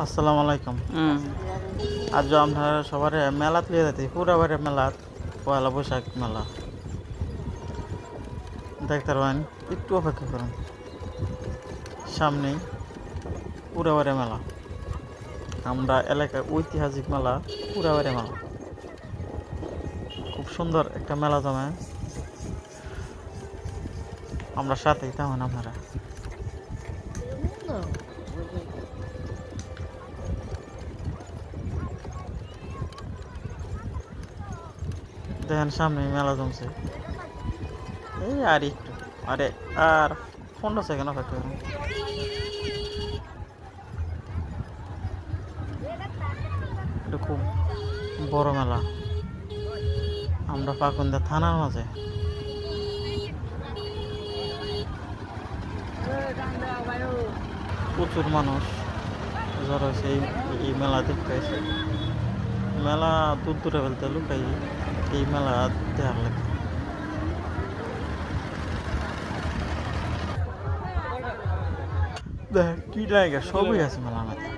আসসালামু আলাইকুম। আজ আপনারা সবার মেলাত লিয়ে যেতে পুরাবারে মেলাত পয়লা বৈশাখ মেলা। দেখতে পারবেন একটু অপেক্ষা করুন। সামনেই পুরাবারে মেলা। আমরা এলাকার ঐতিহাসিক মেলা পুরাবারে মেলা। খুব সুন্দর একটা মেলা জমে। আমরা সাথেই তেমন আপনারা। দেখেন সামনে মেলা জমছে। এই আর একটু। আরে, আর পনেরো সেকেন্ড অপেক্ষা করুন খুব বড় মেলা। আমরা পাকুন্দা থানার মাঝে। প্রচুর মানুষ। যারা এই মেলা দেখতে মেলা দূর দূরে ফেলতে লুকাই, এই মেলা দেখার লাগে। কি লাগে সবই আছে মেলার মধ্যে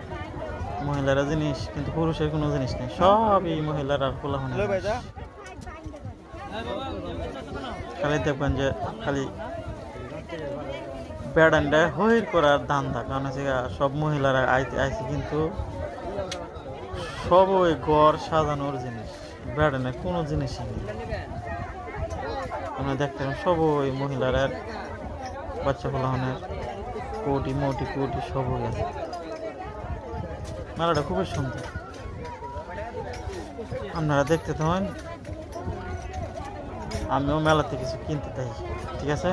মহিলারা জিনিস, কিন্তু পুরুষের কোনো জিনিস নেই, সবই মহিলার আর পোলা খালি দেখবেন যে খালি বেড়ানটা হইর করার ধান্দা, কারণ গিয়া সব মহিলারা আইতে আইছে কিন্তু সব ওই ঘর সাজানোর জিনিস। বেড়ানে কোনো জিনিসই নেই। আমরা দেখতে সব ওই মহিলারা বাচ্চা পোলাহনের কোটি, মোটি কোটি সব ওই আছে মেলাটা খুবই সুন্দর। আপনারা দেখতে থাকেন। আমিও মেলাতে কিছু কিনতে চাই। ঠিক আছে?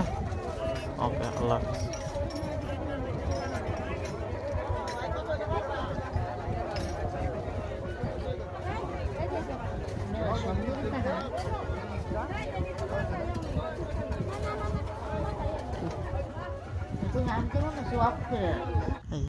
ওকে, আল্লাহ হাফিজ। Phương Anh chứ nó mà xuống kìa.